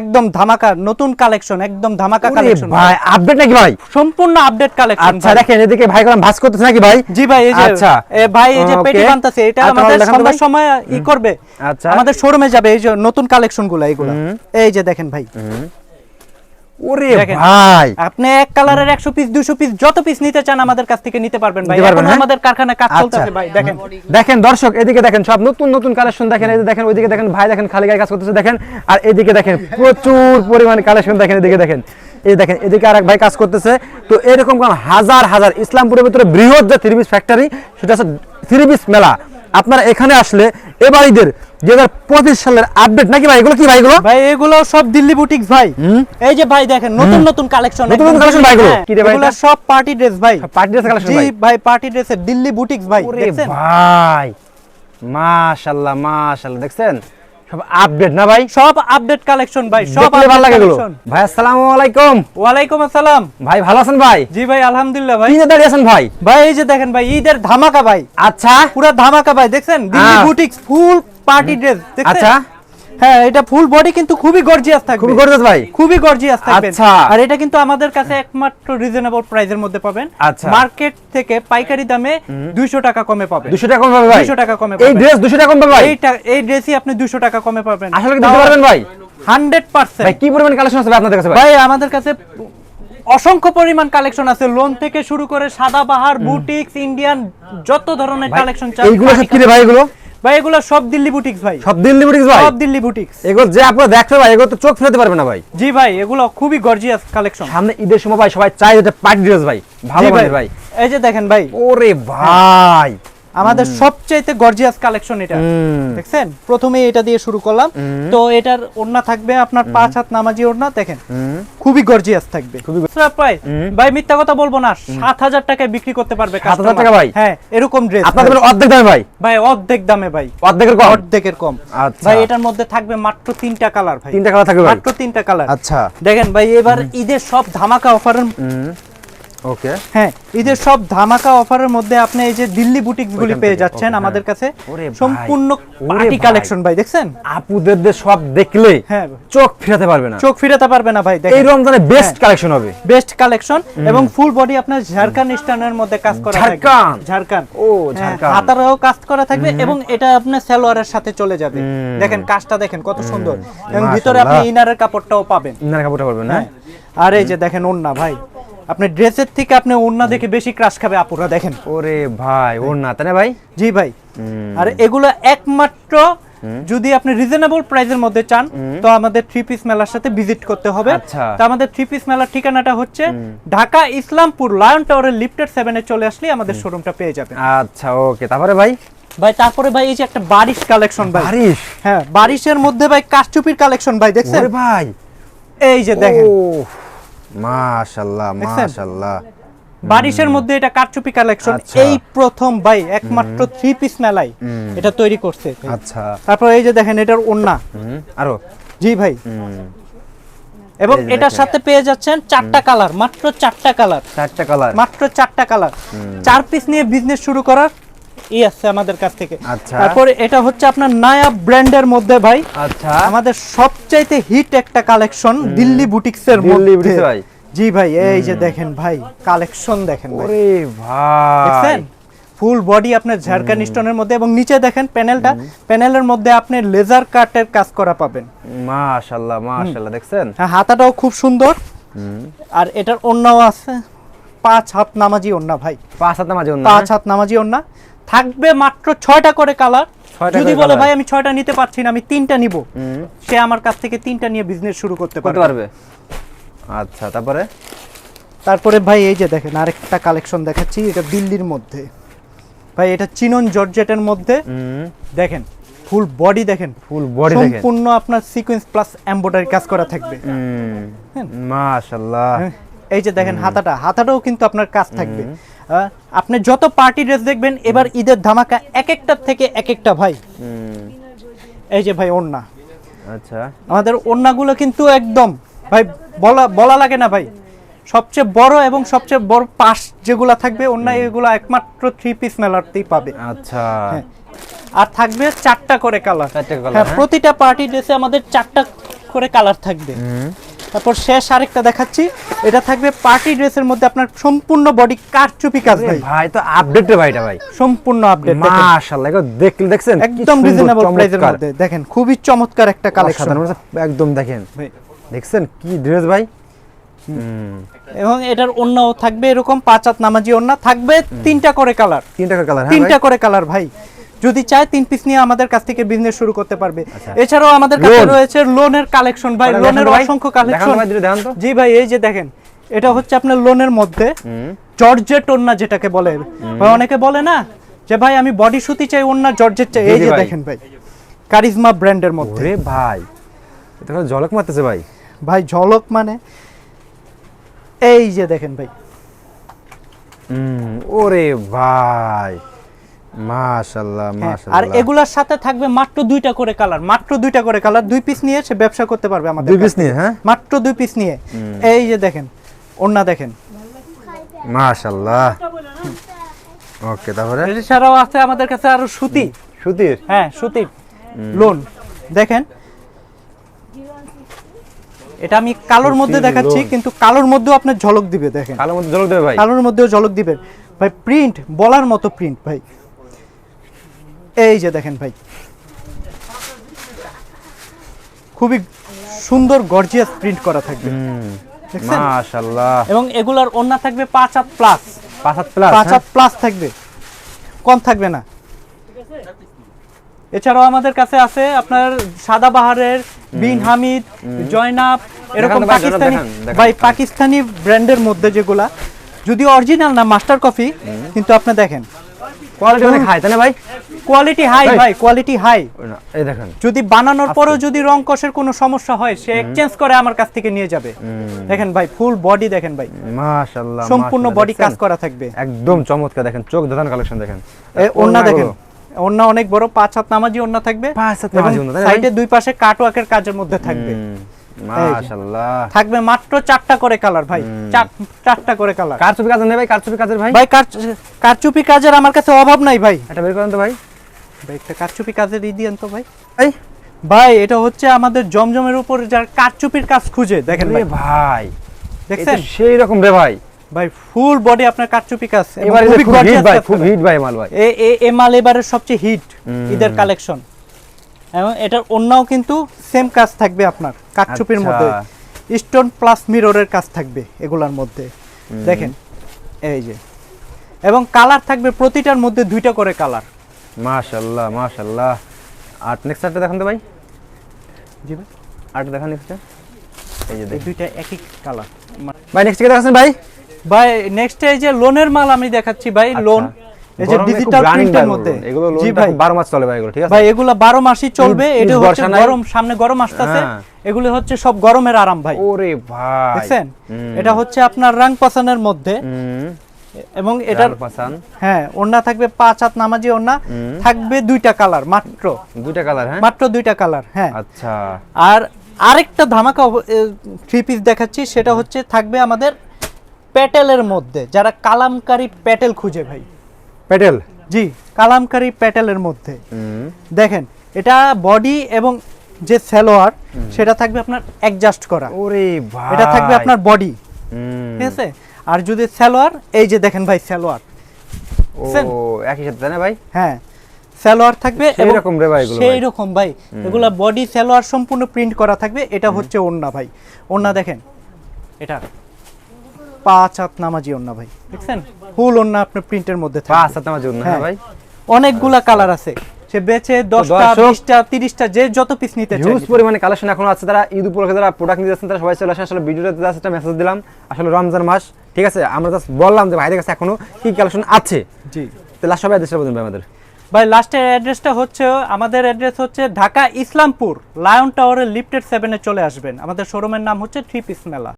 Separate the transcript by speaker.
Speaker 1: একদম ধামাকা নতুন কালেকশন একদম ধামাকা কালেকশন
Speaker 2: ভাই আপডেট নাকি ভাই?
Speaker 1: সম্পূর্ণ আপডেট কালেকশন
Speaker 2: আচ্ছা দেখেন এদিকে ভাই কলম ভাস করতেছে নাকি ভাই?
Speaker 1: জি ভাই এই যে
Speaker 2: আচ্ছা।
Speaker 1: এ ভাই এই যে. পেটি বানতাছে এটা
Speaker 2: আচ্ছা,
Speaker 1: আমাদের সন্ধ্যার সময় ই করবে।
Speaker 2: আচ্ছা।
Speaker 1: আমাদের শোরুমে যাবে এই যে নতুন কালেকশনগুলো এইগুলো এই যে দেখেন ভাই।
Speaker 2: ওরে ভাই।
Speaker 1: আপনি এক কালারের 100 পিস 200 পিস যত পিস নিতে চান আমাদের কাছ থেকে নিতে পারবেন ভাই। এখন? আমাদের কারখানায় কাজ। চলতেছে ভাই দেখেন।
Speaker 2: দেখেন দর্শক এদিকে দেখেন সব নতুন নতুন কালেকশন দেখেন এই দেখেন ওইদিকে দেখেন ভাই দেখেন খালি গায়ে কাজ করতেছে দেখেন। আর এদিকে দেখেন প্রচুর পরিমাণে কালেকশন দেখেন এদিকে দেখেন। এই দেখেন এদিকে আরেক ভাই কাজ করতেছে। তো এরকম হাজার হাজার ইসলামপুরের ভিতরে বৃহৎ যে থ্রি পিস ফ্যাক্টরি সেটা হচ্ছে থ্রি পিস মেলা। আপনারা এখানে আসলে এবার ঈদের দুই হাজার পঁচিশ সালের আপডেট নাকি ভাই? এগুলো কি ভাই এগুলো?
Speaker 1: ভাই এগুলো সব দিল্লি বুটিক্স ভাই। এই যে ভাই দেখেন নতুন নতুন কালেকশন
Speaker 2: নতুন নতুন collection ভাই এগুলো? কি রে ভাই
Speaker 1: এগুলো সব পার্টি ড্রেস ভাই।
Speaker 2: পার্টি ড্রেস কালেকশন ভাই।
Speaker 1: ভাই পার্টি ড্রেসের দিল্লি বুটিক্স ভাই দেখছেন?
Speaker 2: ভাই মাশাআল্লাহ মাশাআল্লাহ দেখছেন? সব আপডেট না ভাই?
Speaker 1: সব আপডেট কালেকশন ভাই সব
Speaker 2: ভালো লাগে
Speaker 1: গুলো
Speaker 2: ভাই আসসালামু আলাইকুম।
Speaker 1: ওয়ালাইকুম আসসালাম।
Speaker 2: ভাই ভালো আছেন ভাই?
Speaker 1: জি ভাই আলহামদুলিল্লাহ ভাই।
Speaker 2: কি দাঁড়িয়ে আছেন ভাই?
Speaker 1: ভাই এই যে দেখেন ভাই ঈদের ধামাকা ভাই।
Speaker 2: আচ্ছা।
Speaker 1: পুরো ধামাকা ভাই দেখছেন? Delhi. Boutiques full party dress দেখছেন?
Speaker 2: আচ্ছা।
Speaker 1: হ্যাঁ এটা ফুল বডি কিন্তু খুবই গর্জিয়াস থাকবে।
Speaker 2: খুবই গর্জিয়াস ভাই।
Speaker 1: খুবই গর্জিয়াস থাকবে।
Speaker 2: আচ্ছা।
Speaker 1: আর এটা কিন্তু আমাদের কাছে একমাত্র রিজনেবল প্রাইসের মধ্যে পাবেন।
Speaker 2: আচ্ছা।
Speaker 1: মার্কেট থেকে পাইকারি দামে 200 টাকা কমে পাবেন।
Speaker 2: 200 টাকা কম পাবে ভাই।
Speaker 1: 200 টাকা কমে
Speaker 2: এই ড্রেস 200 টাকা কম পাবে ভাই।
Speaker 1: এইটা এই ড্রেসই আপনি 200 টাকা কমে পাবেন।
Speaker 2: আসলে কি দিতে পারবেন ভাই?
Speaker 1: 100%
Speaker 2: ভাই কি পরিমাণ কালেকশন আছে আপনাদের কাছে ভাই?
Speaker 1: ভাই আমাদের কাছে অসংখ্য পরিমাণ কালেকশন আছে। লোন থেকে শুরু করে সাদাবাহার বুটিক্স ইন্ডিয়ান যত ধরনের কালেকশন চাই
Speaker 2: এইগুলো সব কি রে ভাই এগুলো?
Speaker 1: ভাই এগুলো সব দিল্লি বুটিক্স ভাই।
Speaker 2: সব দিল্লি বুটিক্স ভাই?
Speaker 1: সব দিল্লি বুটিক্স
Speaker 2: এগুলো যে আপনারা দেখতে ভাই এগুলো তো চোখ ফেরাতে পারবে না ভাই।
Speaker 1: জি ভাই এগুলো খুবই গর্জিয়াস কালেকশন
Speaker 2: সামনে ঈদের সময় ভাই সবাই চাই যেটা পার্টি ড্রেস ভাই। ভালো ভাই। ভাই।
Speaker 1: এই যে দেখেন ভাই।
Speaker 2: ওরে ভাই।
Speaker 1: আমাদের সবচাইতে গর্জিয়াস কালেকশন এটা। দেখছেন? প্রথমে এটা দিয়ে শুরু করলাম। তো এটার ওড়না থাকবে আপনার পাঁচ হাত নামাজি ওড়না দেখেন। খুবই গর্জিয়াস থাকবে। প্রাইস ভাই মিথ্যা কথা বলব না। সাত হাজার টাকায় বিক্রি করতে পারবে
Speaker 2: 7,000 টাকা ভাই?
Speaker 1: হ্যাঁ এরকম ড্রেস
Speaker 2: আপনাদের অর্ধেক দামে ভাই?
Speaker 1: ভাই অর্ধেক দামে ভাই।
Speaker 2: অর্ধেকের কম?
Speaker 1: অর্ধেকের কম।
Speaker 2: আচ্ছা।
Speaker 1: ভাই এটার মধ্যে থাকবে মাত্র তিনটা কালার ভাই।
Speaker 2: তিনটা কালার থাকবে
Speaker 1: মাত্র তিনটা কালার
Speaker 2: আচ্ছা।
Speaker 1: দেখেন ভাই এবার ঈদের সব ধামাকা অফারের
Speaker 2: ওকে
Speaker 1: হ্যাঁ ঈদের সব ধামাকা অফারের মধ্যে আপনি এই যে দিল্লি বুটিক গুলি পেয়ে যাচ্ছেন
Speaker 2: হ্যাঁ।
Speaker 1: আমাদের কাছে। সম্পূর্ণ পার্টি কালেকশন ভাই। দেখছেন?
Speaker 2: আপুদের সব দেখলে
Speaker 1: হ্যাঁ।
Speaker 2: চোখ ফিরাতে পারবে না।
Speaker 1: চোখ ফিরাতে পারবে না ভাই
Speaker 2: এই রমজানে বেস্ট
Speaker 1: হ্যাঁ।
Speaker 2: কালেকশন হবে।
Speaker 1: বেস্ট কালেকশন এবং ফুল বডি আপনার ঝাড়খান্ড স্টানের মধ্যে কাজ করা থাকবে?
Speaker 2: ঝাড়খান্ড ও,
Speaker 1: হ্যাঁ,
Speaker 2: ঝাড়খান্ড।
Speaker 1: হাতারও কাজ করা থাকবে এবং এটা আপনার সালোয়ারের সাথে চলে যাবে। দেখেন কাজটা দেখেন কত সুন্দর। এবং ভিতরে আপনি ইনারের কাপড়টাও পাবেন।
Speaker 2: ইনার কাপড়টা পারবে না?
Speaker 1: হ্যাঁ। আর এই যে দেখেন ওন্না ভাই আপনি ড্রেসের থেকে আপনি ওন্না দেখে বেশি ক্রাশ খাবে আপুরা দেখেন।
Speaker 2: ওরে ভাই ওর না তাই না ভাই?
Speaker 1: জি ভাই। আর এগুলো একমাত্র যদি আপনি রিজনেবল প্রাইসের মধ্যে চান তো আমাদের থ্রি পিস মেলার সাথে ভিজিট করতে হবে।
Speaker 2: আচ্ছা।
Speaker 1: তো আমাদের থ্রি পিস মেলার ঠিকানাটা হচ্ছে ঢাকা ইসলামপুর লায়ন টাওয়ারের লিফটেড সেভেনে চলে আসলে আমাদের শোরুমটা পেয়ে যাবেন।
Speaker 2: আচ্ছা ওকে তারপরে ভাই?
Speaker 1: ভাই তারপরে ভাই এই যে একটা বারিশ কালেকশন ভাই।
Speaker 2: হারিস
Speaker 1: হ্যাঁ বারিশের মধ্যে ভাই কাশচুপির কালেকশন ভাই দেখছেন?
Speaker 2: ভাই।
Speaker 1: এই যে দেখেন।
Speaker 2: মাশাআল্লাহ মাশাআল্লাহ।
Speaker 1: বারিশের মধ্যে এটা কারচুপি কালেকশন
Speaker 2: আচ্ছা।
Speaker 1: এই প্রথম ভাই একমাত্র থ্রি পিস মেলাই এটা তৈরি করছে।
Speaker 2: আচ্ছা।
Speaker 1: তারপর এই যে দেখেন এটার ওন্না
Speaker 2: আরও।
Speaker 1: জি ভাই। এবং এটার সাথে পেয়ে যাচ্ছেন চারটা কালার মাত্র চারটা কালার।
Speaker 2: চারটা কালার।
Speaker 1: মাত্র চারটা কালার। চার পিস নিয়ে বিজনেস শুরু করার ই আছে আমাদের কাছ থেকে।
Speaker 2: আচ্ছা।
Speaker 1: তারপরে এটা হচ্ছে আপনার নায়া ব্র্যান্ডের মধ্যে ভাই।
Speaker 2: আচ্ছা।
Speaker 1: আমাদের সবচাইতে হিট একটা কালেকশন দিল্লি বুটিক্স এর মধ্যে। জি ভাই এই যে দেখেন ভাই কালেকশন দেখেন ভাই।
Speaker 2: ওরে ভাই।
Speaker 1: দেখছেন? ফুল বডি আপনার ঝাড়খান্ড স্টোনের মধ্যে এবং নিচে দেখেন প্যানেলটা প্যানেলের মধ্যে আপনি লেজার কাটের কাজ করা পাবেন।
Speaker 2: মাশাআল্লাহ মাশাআল্লাহ দেখছেন?
Speaker 1: হ্যাঁ হাতাটাও খুব সুন্দর। আর এটার অন্যও আছে। পাঁচ হাত নামাজি ওন্না ভাই।
Speaker 2: পাঁচ হাতে মাঝে অন্য
Speaker 1: পাঁচ হাত নামাজি ওন্না থাকবে মাত্র ছয়টা করে কালার যদি বলে ভাই আমি ছয়টা নিতে পারছি না আমি তিনটা নিব। সে আমার কাছ থেকে তিনটা নিয়ে বিজনেস শুরু করতে পারবে।
Speaker 2: আচ্ছা তারপরে?
Speaker 1: তারপরে ভাই এই যে দেখেন আরেকটা কালেকশন দেখাচ্ছি এটা দিল্লির মধ্যে। ভাই এটা চিনন জর্জেটের মধ্যে। দেখেন ফুল বডি দেখেন।
Speaker 2: ফুল বডি দেখেন।
Speaker 1: সম্পূর্ণ আপনার সিকোয়েন্স প্লাস এমব্রয়ডারি কাজ করা থাকবে। হ্যাঁ।
Speaker 2: মাশাআল্লাহ।
Speaker 1: হ্যাঁ, এই যে দেখেন হাতাটা হাতাটাও কিন্তু আপনার কাজ থাকবে। আপনি যত পার্টি ড্রেস দেখবেন এবার ঈদের ধামাকা এক একটার থেকে এক একটা ভাই। এই যে ভাই ওড়না।
Speaker 2: আচ্ছা।
Speaker 1: আমাদের ওড়নাগুলো কিন্তু একদম ভাই বলা বলা লাগে না ভাই। সবচেয়ে বড় এবং সবচেয়ে বড় পাশ যেগুলো থাকবে ওড়না এগুলো একমাত্র থ্রি পিস মেলারতেই পাবে।
Speaker 2: আচ্ছা।
Speaker 1: হ্যাঁ। আর থাকবে চারটা করে কালার হ্যাঁ
Speaker 2: হ্যাঁ।
Speaker 1: প্রতিটা পার্টি ড্রেসে আমাদের চারটা করে কালার থাকবে। তারপর শেষ আরেকটা দেখাচ্ছি। এটা থাকবে পার্টি ড্রেসের মধ্যে আপনার সম্পূর্ণ বডি কারচুপি কাজ ভাই।
Speaker 2: ভাই তো আপডেট রে ভাইটা ভাই।
Speaker 1: সম্পূর্ণ আপডেট
Speaker 2: মাশাআল্লাহ এগুলো দেখলে দেখছেন
Speaker 1: একদম রিজনেবল প্রাইসের। মধ্যে। দেখেন খুবই চমৎকার একটা কালেকশন
Speaker 2: একদম দেখেন। দেখছেন কি ড্রেস ভাই?
Speaker 1: এবং এটার অন্যও থাকবে এরকম পাঁচ হাত নামাজি অন্য থাকবে তিনটা করে কালার
Speaker 2: তিনটা করে কালার হ্যাঁ
Speaker 1: তিনটা করে কালার ভাই। যদি চায় তিন পিস নিয়ে আমাদের কাছ থেকে বিজনেস শুরু করতে পারবে। এছাড়াও আমাদের কাছে
Speaker 2: আচ্ছা।
Speaker 1: রয়েছে লোনের কালেকশন ভাই লোনের অসংখ্য কালেকশন। জি ভাই এই যে দেখেন এটা হচ্ছে আপনার লোনের মধ্যে জর্জেট ওন্না যেটাকে বলে। ভাই অনেকে বলে না যে ভাই আমি বডি সুতি চাই ওন্না জর্জেট চাই। এই যে দেখেন ভাই কারিজমা ব্র্যান্ডের মধ্যে।
Speaker 2: ওরে ভাই এটা ঝলক মারতেছে ভাই?
Speaker 1: ভাই ঝলক মানে এই যে দেখেন ভাই।
Speaker 2: হুম, ওরে ভাই। মাশাআল্লাহ
Speaker 1: হ্যাঁ, আর
Speaker 2: মাশাআল্লাহ
Speaker 1: এগুলার সাথে থাকবে মাত্র দুইটা করে কালার মাত্র দুইটা করে কালার দুই পিস নিয়ে সে ব্যবসা করতে পারবে আমাদের
Speaker 2: দুই পিস নিয়ে হ্যাঁ?
Speaker 1: মাত্র দুই পিস নিয়ে। এই যে দেখেন ওন্না দেখেন।
Speaker 2: মাশাআল্লাহ। ওকে তারপরে?
Speaker 1: এছাড়াও আছে আমাদের কাছে আরও সুতি।
Speaker 2: সুতির?
Speaker 1: হ্যাঁ সুতির লোন। দেখেন এটা আমি কালোর মধ্যে দেখাচ্ছি কিন্তু কালোর মধ্যেও আপনার ঝলক দিবে দেখেন।
Speaker 2: কালো মধ্যে ঝলক দেবে ভাই।
Speaker 1: কালোর মধ্যেও ঝলক দিবে। ভাই প্রিন্ট বলার মতো প্রিন্ট ভাই। এই যে দেখেন ভাই। খুবই সুন্দর গর্জিয়াস প্রিন্ট করা থাকবে।
Speaker 2: মাশাআল্লাহ।
Speaker 1: এবং এগুলার ওন্না থাকবে পাঁচ হাত প্লাস
Speaker 2: পাঁচ হাত প্লাস
Speaker 1: পাঁচ হাত প্লাস থাকবে। কম থাকবে না। এছাড়াও আমাদের কাছে আছে আপনার সাদাবাহারের বিন হামিদ জয়নাব এরকম পাকিস্তানি। ভাই পাকিস্তানি ব্র্যান্ডের মধ্যে যেগুলা যদি অরিজিনাল না মাস্টার কফি কিন্তু আপনি দেখেন।
Speaker 2: কোয়ালিটি অনেক হাই তাই না ভাই?
Speaker 1: কোয়ালিটি হাই
Speaker 2: ভাই।
Speaker 1: কোয়ালিটি হাই
Speaker 2: এই দেখেন।
Speaker 1: যদি বানানোর পরেও যদি রং কষের কোনো সমস্যা হয় সে এক্সচেঞ্জ করে আমার কাছ থেকে নিয়ে যাবে। দেখেন ভাই ফুল বডি দেখেন ভাই।
Speaker 2: মাশাআল্লাহ
Speaker 1: সম্পূর্ণ বডি কাজ করা থাকবে।
Speaker 2: একদম চমৎকার দেখেন চোখ ধাঁধান কালেকশন দেখেন।
Speaker 1: এ ওন্না দেখেন। ওন্না অনেক বড় পাঁচ হাত নামাজি ওন্না থাকবে।
Speaker 2: পাঁচ হাত নামাজি তাই
Speaker 1: সাইডে দুই পাশে কাটওয়ার্কের কাজের মধ্যে থাকবে। থাকবে মাত্র চারটা করে কালার ভাই। চার- চারটা করে কালার
Speaker 2: কারচুপি ছবি কাজ নেই ভাই কার ছবি কাজের ভাই?
Speaker 1: ভাই কার কারচুপি কাজের আমার কাছে অভাব নাই ভাই।
Speaker 2: এটা বের করেন তো ভাই।
Speaker 1: কারচুপি ই দিয়েন তো ভাই।
Speaker 2: এই
Speaker 1: ভাই এটা হচ্ছে আমাদের জমজমের উপর যার কারচুপির কাজ খুঁজে দেখেন ভাই।
Speaker 2: ভাই
Speaker 1: দেখছেন?
Speaker 2: সেই রকম রে ভাই।
Speaker 1: ভাই ফুল বডি আপনার কারচুপি কাজ
Speaker 2: এবারে খুব হিট ভাই খুব হিট ভাই মাল ভাই।
Speaker 1: এ এ- মাল এবারের সবচেয়ে হিট ঈদের কালেকশন এবং এটার অন্যও কিন্তু সেম কাজ থাকবে আপনার কাঠচুপির
Speaker 2: আচ্ছা।
Speaker 1: মধ্যে। স্টোন প্লাস মিররের কাজ থাকবে এগুলার মধ্যে। দেখেন এই যে। এবং কালার থাকবে প্রতিটার মধ্যে দুইটা করে কালার
Speaker 2: নেক্সট আরটা দেখান তো ভাই।
Speaker 1: জি ভাই।
Speaker 2: আরটা দেখান এই যে
Speaker 1: দুইটা একই কালার
Speaker 2: ভাই নেক্সট কি দেখাচ্ছেন ভাই?
Speaker 1: ভাই নেক্সট এই যে লোনের মাল আমি দেখাচ্ছি ভাই লোন এই যে ডিজিটাল প্রিন্টের মধ্যে।
Speaker 2: এগুলো লোন
Speaker 1: জি ভাই।
Speaker 2: 12 মাস চলে ভাই এগুলো ঠিক আছে?
Speaker 1: ভাই এগুলা বারো মাসই চলবে। এটা হচ্ছে গরম সামনে গরম আসতেছে।
Speaker 2: হ্যাঁ।
Speaker 1: এগুলো হচ্ছে সব গরমের আরাম ভাই।
Speaker 2: ওরে ভাই।
Speaker 1: দেখছেন? এটা হচ্ছে আপনার রাং পাসানের মধ্যে। এবং এটার হ্যাঁ ওন্না থাকবে পাঁচ হাত নামাজি ওন্না থাকবে দুইটা কালার মাত্র।
Speaker 2: দুইটা কালার হ্যাঁ?
Speaker 1: মাত্র দুইটা কালার হ্যাঁ।
Speaker 2: আচ্ছা।
Speaker 1: আর আরেকটা ধামাকা থ্রি পিস দেখাচ্ছি সেটা হচ্ছে থাকবে আমাদের প্যাটেলের মধ্যে। যারা কালামকারী প্যাটেল খুঁজে ভাই।
Speaker 2: প্যাটেল?
Speaker 1: জি কালামকারী প্যাটেলের মধ্যে। দেখেন এটা বডি এবং যে সালোয়ার সেটা থাকবে আপনার অ্যাডজাস্ট করা।
Speaker 2: ওরে ভাই।
Speaker 1: এটা থাকবে আপনার বডি
Speaker 2: হুম।
Speaker 1: ঠিক আছে? আর যদি সালোয়ার এই যে দেখেন ভাই সালোয়ার।
Speaker 2: ও? একই সাথে না ভাই?
Speaker 1: হ্যাঁ সালোয়ার থাকবে
Speaker 2: সেই
Speaker 1: এবং
Speaker 2: রকম রে ভাই এগুলো
Speaker 1: সেই রকম ভাই এগুলা বডি সালোয়ার সম্পূর্ণ প্রিন্ট করা থাকবে এটা হচ্ছে ওন্না ভাই। ওন্না দেখেন এটা। পাঁচ হাত নামাজি ওন্না ভাই দেখছেন? ফুল ওন্না আপনার প্রিন্টের মধ্যে থাকবে।
Speaker 2: পাঁচ হাত আমার জন্য হ্যাঁ ভাই।
Speaker 1: অনেকগুলা কালার আছে। সে বেচে দশটা বিশটা তিরিশটা যে যত পিস নিতে
Speaker 2: হিউজ পরিমাণে কালেকশন এখন আছে। তারা ঈদ উপলক্ষে যারা প্রোডাক্ট নিতে যাচ্ছেন তারা সবাই চলে আসে আসলে ভিডিওতে জাস্ট একটা মেসেজ দিলাম। আসলে রমজান মাস ঠিক আছে? আমরা জাস্ট বললাম যে ভাইদের কাছে এখনও কি কালেকশন আছে।
Speaker 1: জি।
Speaker 2: লাস্ট সবাই দেশে বলুন ভাই আমাদের।
Speaker 1: ভাই লাস্টের অ্যাড্রেসটা হচ্ছে আমাদের অ্যাড্রেস হচ্ছে ঢাকা ইসলামপুর লায়ন টাওয়ারের লিফটেড সেভেনে চলে আসবেন। আমাদের শোরুমের নাম হচ্ছে থ্রি পিস মেলা